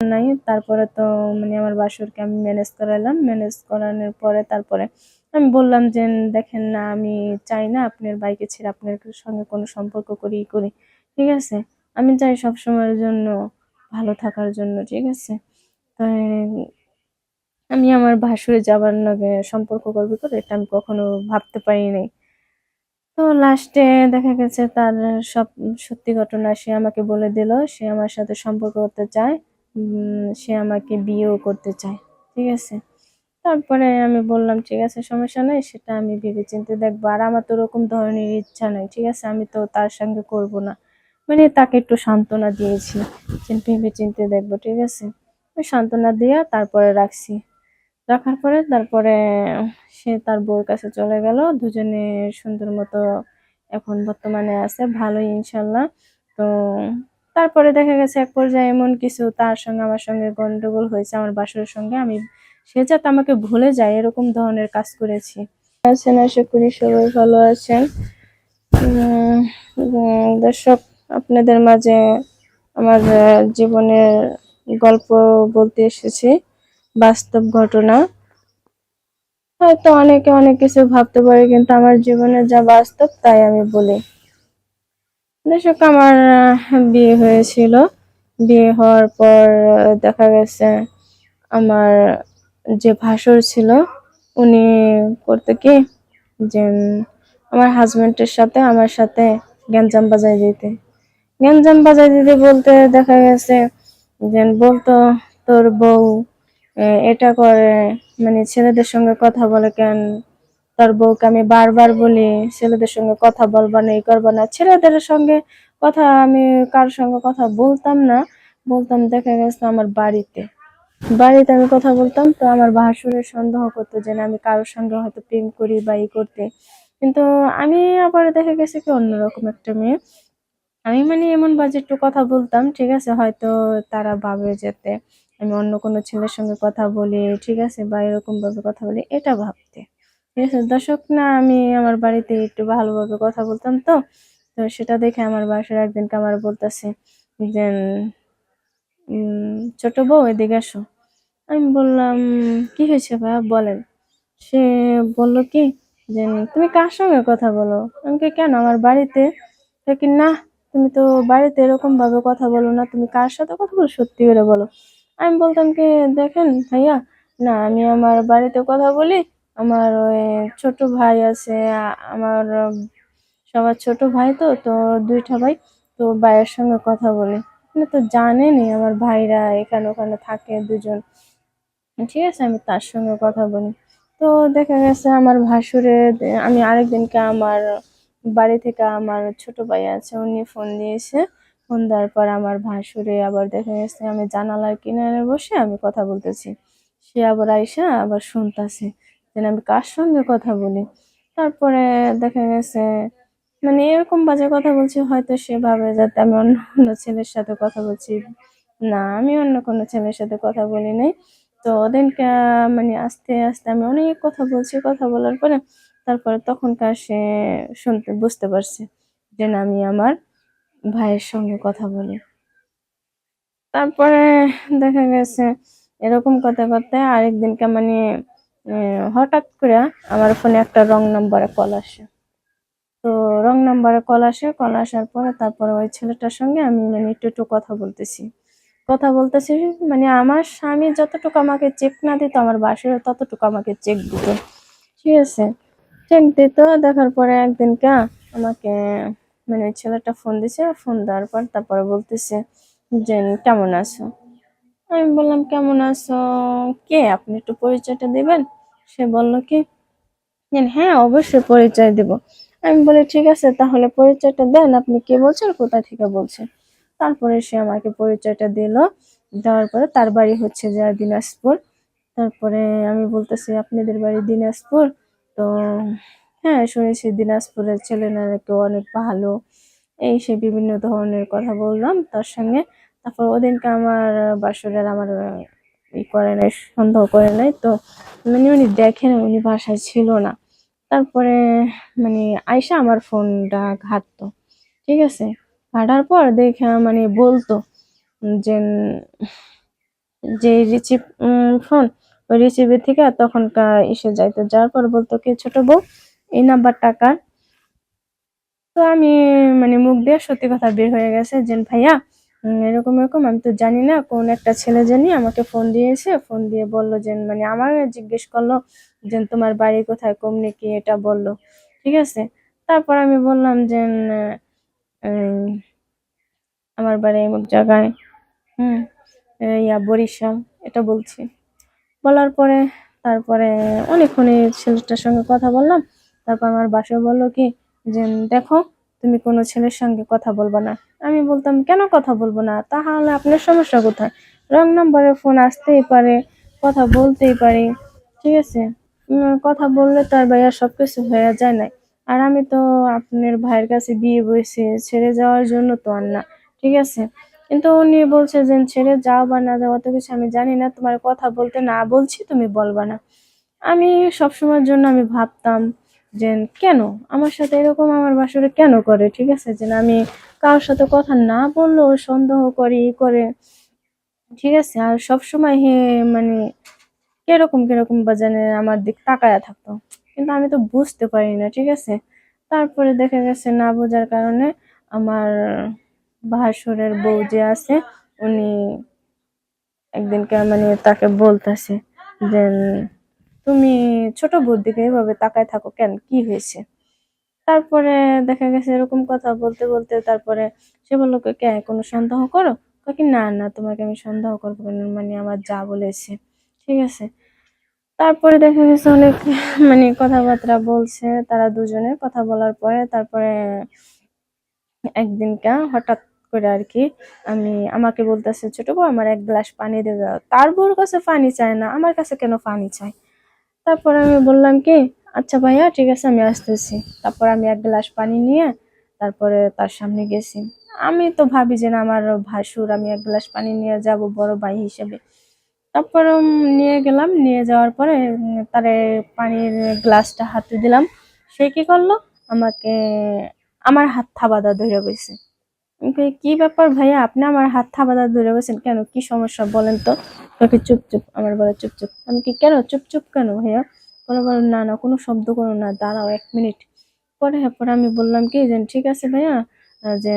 নাই। তারপরে তো মানে আমার বাসরকে আমি ম্যানেজ করালাম। ম্যানেজ করানোর পরে তারপরে আমি বললাম যে, দেখেন না, আমি চাই না আপনার বাইকে ছেড়ে আপনার সঙ্গে কোনো সম্পর্ক করি করি। ঠিক আছে? আমি চাই সব সময়ের জন্য, ভালো থাকার জন্য, ঠিক আছে? তাই আমি আমার ভাসুরে যাবার লগে সম্পর্ক করবে করে এটা আমি কখনো ভাবতে পারিনি। তো লাস্টে দেখা গেছে তার সব সত্যি ঘটনা, সে আমাকে বলে দিল, সে আমার সাথে সম্পর্ক করতে চায়। সে আমাকে বিয়েও করতে চায়, ঠিক আছে? তারপরে আমি বললাম, ঠিক আছে, সমস্যা নেই, সেটা আমি ভেবে চিন্তে দেখব। আর আমার তো ওরকম ধরনের ইচ্ছা নেই, ঠিক আছে? আমি তো তার সঙ্গে করব না। মানে তাকে একটু সান্ত্বনা দিয়েছি ভেবে চিন্তে দেখব, ঠিক আছে? সান্ত্বনা দিয়ে তারপরে রাখছি। রাখার পরে তারপরে সে তার বউর কাছে চলে গেল। দুজনে সুন্দর মতো এখন বর্তমানে আছে, ভালোই, ইনশাল্লাহ। তো তারপরে দেখা গেছে এক পর্যায়ে এমন কিছু তার সঙ্গে, আমার সঙ্গে গন্ডগোল হয়েছে, আমার বাসরের সঙ্গে। আমি, সে যাতে আমাকে ভুলে যায়, এরকম ধরনের কাজ করেছি। আছেন, আশা করি সবাই ভালো আছেন। দর্শক, আপনাদের মাঝে আমার জীবনের গল্প বলতে এসেছি, বাস্তব ঘটনা। হয়তো অনেকে অনেক কিছু ভাবতে পারে, কিন্তু আমার জীবনে যা বাস্তব, তাই আমি বলি। দর্শক, আমার বিয়ে হয়েছিল। বিয়ে হওয়ার পর দেখা গেছে আমার যে ভাসুর ছিল, উনি করতে কি? যে আমার হাজবেন্ডের সাথে আমার সাথে গ্যাঞ্জাম বাজাই দিতে। গ্যাঞ্জাম বাজাই দিতে বলতে দেখা গেছে, যে, বলতো, তোর বউ এটা করে মানে ছেলেদের সঙ্গে কথা বলে কেন? তার বউকে আমি বারবার বলি, ছেলেদের সঙ্গে কথা বলবা না, এই করবা না। ছেলেদের সঙ্গে কথা, আমি কার সঙ্গে কথা বলতাম না। বলতাম, দেখা গেছে আমার বাড়িতে। বাড়িতে আমি কথা বলতাম তো আমার ভাসুরের সন্দেহ করতো যে না, আমি কারোর সঙ্গে হয়তো প্রেম করি বা ই করতে। কিন্তু আমি আবার দেখা গেছে কি অন্যরকম একটা মেয়ে। আমি মানে এমন বাজে একটু কথা বলতাম, ঠিক আছে, হয়তো তারা ভাবে যেতে আমি অন্য কোনো ছেলের সঙ্গে কথা বলি, ঠিক আছে, বা এরকম ভাবে কথা বলি, এটা ভাবতে। ঠিক আছে দর্শক না আমি আমার বাড়িতে একটু ভালোভাবে কথা বলতাম তো তো সেটা দেখে আমার বাসার একদিনকে আমার বলতেছে যে ছোট বউ এদিকে আসো। আমি বললাম কি হয়েছে ভাইয়া বলেন। সে বলল কি যে তুমি কার সঙ্গে কথা বলো? আমি কি, কেন? আমার বাড়িতে? কি না তুমি তো বাড়িতে এরকম ভাবে কথা বলো না তুমি কার সাথে কথা বলো? সত্যি করে বলো। আমি বলতাম কি দেখেন ভাইয়া না আমি আমার বাড়িতে কথা বলি আমার ওই ছোট ভাই আছে আমার সবার ছোট ভাই তো তো দুইটা ভাই, তো ভাইয়ের সঙ্গে কথা বলি। আপনি তো জানেনই আমার ভাইরা এখানে ওখানে থাকে দুজন। ঠিক আছে, আমি তার সঙ্গে কথা বলি। তো দেখা গেছে আমার ভাসুরে, আমি আরেকদিনকে আমার বাড়ি থেকে আমার ছোট ভাই আছে, উনি ফোন দিয়েছে। ফোন দেওয়ার পর আমার ভাসুরে আবার দেখা গেছে আমি জানালার কিনারে বসে আমি কথা বলতেছি। সে আবার আইসা আবার শুনতেছে। যে আমি কার সঙ্গে কথা বলি। তারপরে দেখা গেছে মানে এরকম বাজে কথা বলছি, হয়তো সে ভাবে যাতে আমি অন্য কোনো ছেলের সাথে কথা বলছি। না, আমি অন্য কোনো ছেলের সাথে কথা বলি নাই। তো ওদিনকে মানে আস্তে আস্তে আমি অনেক কথা বলছি, কথা বলার পরে তারপরে তখনকার সে শুনতে, বুঝতে পারছে যে না আমি আমার ভাইয়ের সঙ্গে কথা বলি। তারপরে দেখা গেছে, এরকম কথা করতে আরেকদিনকে মানে হঠাৎ করে আমার ফোনে একটা রং নাম্বারে কল আসে। তো রং নাম্বারে কল আসে, কল আসার পরে তারপরে ওই ছেলেটার সঙ্গে আমি মানে একটু একটু কথা বলতেছি। কথা বলতেছি মানে আমার স্বামী যতটুকু আমাকে চেক না দিত, আমার বাসায় ততটুকু আমাকে চেক দিত। ঠিক আছে? চেক দিত, দেখার পরে একদিন কা আমাকে মানে ওই ছেলেটা ফোন দিছে ফোন দেওয়ার পর তারপরে বলতেছে যে, কেমন আছো? আমি বললাম, কেমন আছো? কে? আপনি একটু পরিচয়টা দিবেন? সে বলল কি? হ্যাঁ অবশ্যই পরিচয় দেব। আমি বলি, ঠিক আছে, তাহলে পরিচয়টা দেন, আপনি কে বলছেন কোথা থেকে বলছেন তারপরে সে আমাকে পরিচয়টা দিল। দেওয়ার পরে তার বাড়ি হচ্ছে যে দিনাজপুর। তারপরে আমি বলতেছি, আপনাদের বাড়ি দিনাজপুর? তো হ্যাঁ শুনেছি দিনাজপুরের ছেলেরা কেউ অনেক ভালো। এই সে বিভিন্ন ধরনের কথা বললাম তার সঙ্গে। তারপর ওদিনকে আমার বাসরের আমার ই করে নাই, সন্দেহ করে নাই। তো মানে উনি দেখেন, উনি বাসায় ছিল না। তারপরে মানে আয়সা আমার ফোনটা ঘাটতো, ঠিক আছে? ঘাটার পর দেখে মানে বলতো যে যে রিসিভ ফোন ওই রিসিভের থেকে তখন এসে যাইতো। যাওয়ার পর বলতো কি, ছোট বউ, এই নাম্বারটা কার? তো আমি মানে মুখ দিয়ে সত্যি কথা বের হয়ে গেছে যে, ভাইয়া এরকম এরকম। আমি তো জানি না কোন একটা ছেলে জানি আমাকে ফোন দিয়েছে ফোন দিয়ে বলল যে মানে আমার জিজ্ঞেস করল যে, তোমার বাড়ি কোথায়? কমনি কি এটা বলল? ঠিক আছে? তারপর আমি বললাম যে আমার বাড়ি এমুক জায়গায়, হুম ইয়া বরিশাল। এটা বলছি। বলার পরে, তারপরে অনেকক্ষণ ছেলেটার সঙ্গে কথা বললাম। তারপর আমার বাসায় বলল কি যে, দেখো তুমি কোনো ছেলের সঙ্গে কথা বলবা না। আমি বলতাম, কেন কথা বলব না? তাহলে আপনার সমস্যা কোথায়? রং নম্বরে ফোন আসতেই পারে, কথা বলতেই পারি, ঠিক আছে? কথা বললে তো আর ভাইয়া সব কিছু হয়ে যায় না আর আমি তো আপনার ভাইয়ের কাছে বিয়ে বসে ছেড়ে যাওয়ার জন্য তো আর না, ঠিক আছে? কিন্তু উনি বলছে যে, ছেড়ে যাও বা না যাও, অত কিছু আমি জানি না। তোমার কথা বলতে না বলছি, তুমি বলবা না। আমি সবসময়ের জন্য আমি ভাবতাম যে, কেন? আমার সাথে এরকম আমার বাসরে কেন করে? ঠিক আছে? যে, আমি কারোর সাথে কথা না বললেও সন্দেহ করে করে। ঠিক আছে? আর সবসময় হে মানে কীরকম কীরকম বাজানে আমার দিক তাকায়া থাকতো। কিন্তু আমি তো বুঝতে পারি না, ঠিক আছে? তারপরে দেখা গেছে না বোঝার কারণে আমার ভাসুরের বউ যে আছে, উনি একদিনকে মানে তাকে বলতেছে যে তুমি ছোট বউর দিকে এভাবে তাকায় থাকো কেন? কি হয়েছে? তারপরে দেখা গেছে এরকম কথা বলতে বলতে তারপরে সে বলল, কে কোনো সন্দেহ করো? কয় কি, না না, তোমাকে আমি সন্দেহ করব মানে আমার যা বলেছে। ঠিক আছে। তারপরে দেখা গেছে অনেক মানে কথাবার্তা বলছে, তারা দুজনে কথা বলার পরে তারপরে একদিনকা হঠাৎ করে আর কি আমি, আমাকে বলতেছে, ছোট বউ, আমার এক গ্লাস পানি দিয়ে দাও। তার বউর কাছে পানি চায় না, আমার কাছে কেন পানি চায়? তারপর আমি বললাম কি আচ্ছা ভাইয়া ঠিক আছে আমি আসতেছি। তারপর আমি এক গ্লাস পানি নিয়ে তারপরে তার সামনে গেছি। আমি তো ভাবি যে না আমার ভাসুর আমি এক গ্লাস পানি নিয়ে যাব বড় ভাই হিসেবে। তারপর নিয়ে গেলাম নিয়ে যাওয়ার পরে তারে পানির গ্লাসটা হাতে দিলাম। সে কি করল? আমাকে আমার হাত থাবাদা ধরে কই, কি ব্যাপার ভাইয়া? আপনি আমার হাত থাবাদা ধরে বসেন কেন? কি সমস্যা বলেন তো? তোকে চুপ চুপ, আমার বলে চুপ চুপ। আমি কি, কেন? চুপ চুপ কেন ভাইয়া? বলে বলো না না, কোনো শব্দ করো না, দাঁড়াও এক মিনিট। পরে পরে আমি বললাম কি যে, ঠিক আছে ভাইয়া যে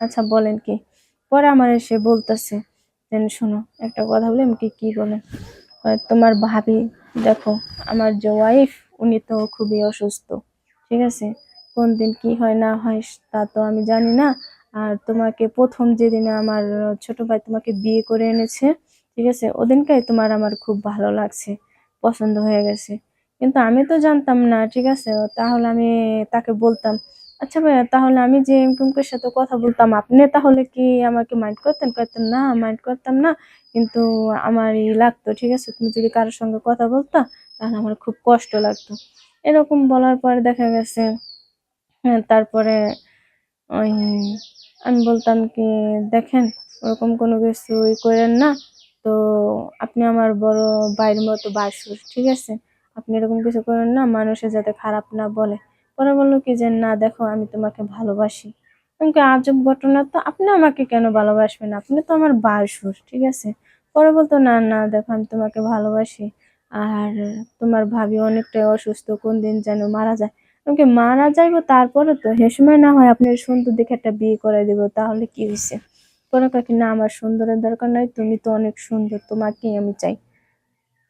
আচ্ছা বলেন কি। পরে আমার এসে বলতেছে, যে, শোনো, একটা কথা বলি, আমি কি বলেন? তোমার ভাবি, দেখো, আমার যে ওয়াইফ উনি তো খুবই অসুস্থ, ঠিক আছে? কোন দিন কি হয় না হয় তা তো আমি জানি না। আর তোমাকে প্রথম যেদিনে আমার ছোট ভাই তোমাকে বিয়ে করে এনেছে, ঠিক আছে ওদিনকাই তোমার আমার খুব ভালো লাগছে, পছন্দ হয়ে গেছে। কিন্তু আমি তো জানতাম না, ঠিক আছে, তাহলে আমি তাকে বলতাম আচ্ছা ভাইয়া, তাহলে আমি যে এমকুমকের সাথে কথা বলতাম, আপনি তাহলে কি আমাকে মাইন্ড করতেন? করতেন না মাইন্ড করতাম না, কিন্তু আমার ই লাগতো, ঠিক আছে, তুমি যদি কারোর সঙ্গে কথা বলতা, তাহলে আমার খুব কষ্ট লাগতো। এরকম বলার পরে দেখা গেছে তারপরে ওই আমি বলতাম কি, দেখেন, ওরকম কোনো কিছু ই করেন না। তো আপনি আমার বড় ভাইয়ের মতো বাসুর, ঠিক আছে? আপনি এরকম কিছু করেন না, মানুষে যাতে খারাপ না বলে। পরে বলল কি, যে না, দেখো, আমি তোমাকে ভালোবাসি। আমি কি আজব ঘটনা তো, আপনি আমাকে কেন ভালোবাসবেন? আপনি তো আমার বাসুর, ঠিক আছে? পরে বলতো, না না, দেখো, আমি তোমাকে ভালোবাসি। আর তোমার ভাবি অনেকটাই অসুস্থ কোন দিন যেন মারা যায়। আমাকে মারা যাইবো তারপরে তো সে সময় না হয় আপনার সুন্দর দেখে একটা বিয়ে করে দিব, তাহলে কি হয়েছে পরে কাকি না, আমার সুন্দরের দরকার নাই, তুমি তো অনেক সুন্দর, তোমাকেই আমি চাই।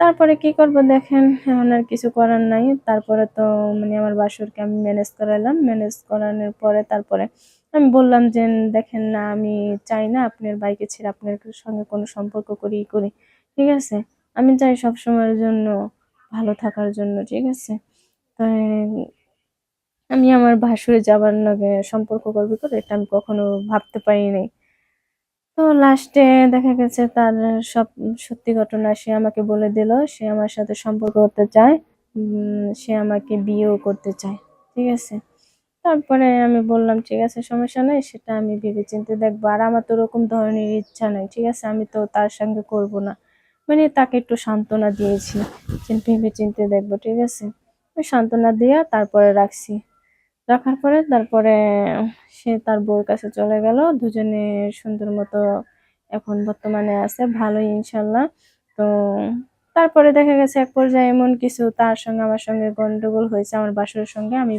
তারপরে কি করব দেখেন, এখন আর কিছু করার নাই। তারপরে তো মানে আমার বাসরকে আমি ম্যানেজ করালাম ম্যানেজ করানোর পরে তারপরে আমি বললাম যে, দেখেন না, আমি চাই না আপনার বাইকে ছেড়ে আপনার সঙ্গে কোনো সম্পর্ক করি করি, ঠিক আছে? আমি চাই সব সময়ের জন্য, ভালো থাকার জন্য, ঠিক আছে? তাই আমি আমার ভাসুরে যাবার লগে সম্পর্ক করবি করে এটা আমি কখনো ভাবতে পারিনি। তো লাস্টে দেখা গেছে তার সব সত্যি ঘটনা, সে আমাকে বলে দিল, সে আমার সাথে সম্পর্ক করতে চায় সে আমাকে বিয়েও করতে চায়, ঠিক আছে? তারপরে আমি বললাম, ঠিক আছে, সমস্যা নেই, সেটা আমি ভেবে চিন্তে দেখব। আর আমার তো ওরকম ধরনের ইচ্ছা নাই, ঠিক আছে? আমি তো তার সঙ্গে করব না। মানে তাকে একটু সান্ত্বনা দিয়েছি ভেবে চিন্তে দেখব, ঠিক আছে? সান্ত্বনা দিয়ে তারপরে রাখছি। রাখার পরে তারপরে সে তার বউর কাছে চলে গেল। দুজনে সুন্দর মতো এখন বর্তমানে আছে, ভালোই ইনশাল্লাহ তো তারপরে দেখা গেছে এক পর্যায়ে এমন কিছু তার সঙ্গে, আমার সঙ্গে গন্ডগোল হয়েছে, আমার বাসুরের সঙ্গে। আমি,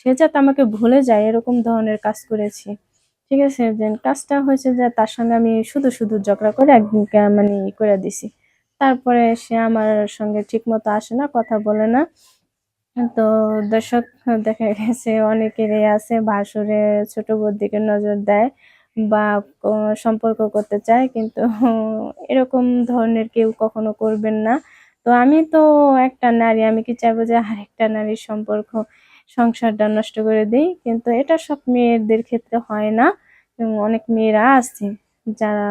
সে যাতে আমাকে ভুলে যায়, এরকম ধরনের কাজ করেছি। ঠিক আছে যে কাজটা হয়েছে যে তার সঙ্গে আমি শুধু শুধু ঝগড়া করে একদিনকে মানে ই করে দিছি। তারপরে সে আমার সঙ্গে ঠিক মতো আসে না, কথা বলে না। তো দর্শক, দেখা গেছে অনেকেরই আছে ভাসুরে ছোট বোর দিকে নজর দেয় বা সম্পর্ক করতে চায়, কিন্তু এরকম ধরনের কেউ কখনো করবেন না। তো আমি তো একটা নারী, আমি কি চাইব যে আরেকটা নারীর সম্পর্ক, সংসারটা নষ্ট করে দিই? কিন্তু এটা সব মেয়েদের ক্ষেত্রে হয় না। অনেক মেয়েরা আছে, যারা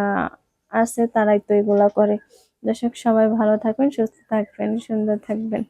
আছে, তারাই তো এগুলা করে। দর্শক, সবাই ভালো থাকবেন, সুস্থ থাকবেন, সুন্দর থাকবেন।